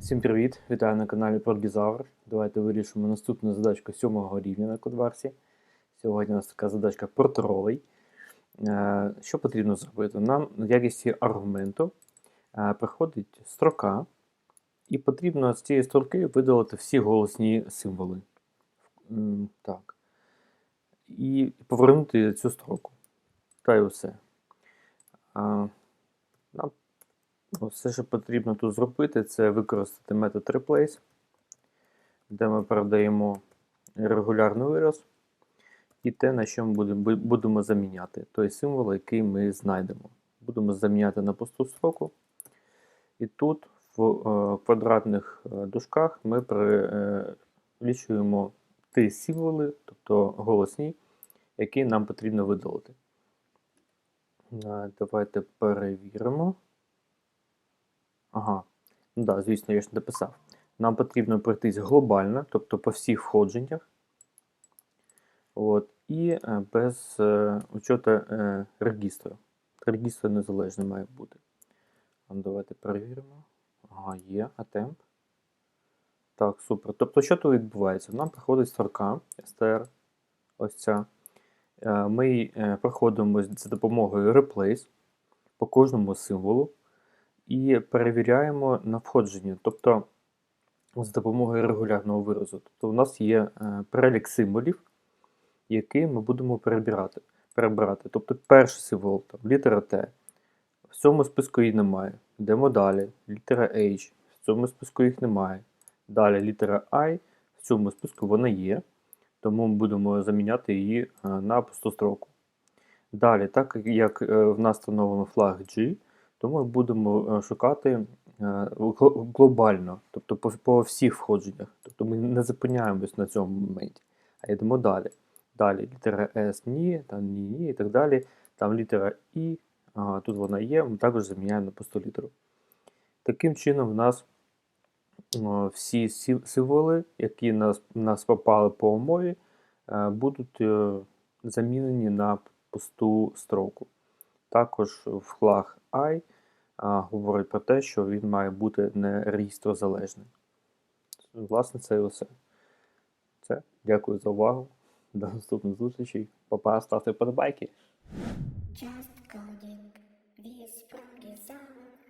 Всім привіт! Вітаю на каналі Прогізавр. Давайте вирішимо наступну задачку 7 рівня на Кодварсі. Сьогодні у нас така задачка про тролей. Е, Що потрібно зробити? Нам в якості аргументу е, приходить строка, і потрібно з цієї строки видалити всі голосні символи. Так. І повернути цю строку. Та й усе. Ну, Все, що потрібно тут зробити, це використати метод replace, де ми передаємо регулярний вираз і те, на що ми будемо, заміняти, той символ, який ми знайдемо. Будемо заміняти на пусту строку. І тут в е, квадратних е, дужках ми перелічуємо ті символи, тобто голосні, які нам потрібно видалити. Е, Давайте перевіримо. Ага, ну да, звісно, я ж не дописав. Нам потрібно пройтись глобально, тобто по всіх входженнях. От, І е, без е, учету е, регістру. Регістр незалежний має бути. Ну, Давайте перевіримо. Ага, є, атемп. Так, супер. Тобто, що тут відбувається? Нам приходить строка str, ось ця. Е, Ми е, проходимо за допомогою replace по кожному символу і перевіряємо на входження, тобто з допомогою регулярного виразу. Тобто у нас є е, перелік символів, які ми будемо перебирати. перебирати. Тобто перший символ, там, літера Т. В цьому списку її немає. Йдемо далі. Літера H. В цьому списку їх немає. Далі літера I. В цьому списку вона є. Тому ми будемо заміняти її е, на пусту строку. Далі, так як е, в нас встановлено флаг G, то ми будемо е, шукати е, глобально, тобто по, всіх входженнях. Тобто ми не зупиняємось на цьому моменті, а йдемо далі. Далі літера S ні, там ні, ні і так далі. Там літера І, тут вона є, ми також заміняємо на пусту літеру. Таким чином, в нас всі символи, які нас, нас попали по умові, е, будуть замінені на пусту строку. Також в флаг I говорить про те, що він має бути не реєстрозалежним. Власне, це і усе. Це. Дякую за увагу. До наступних зустрічей. Па-па, ставте подобайки. Just coding, this song.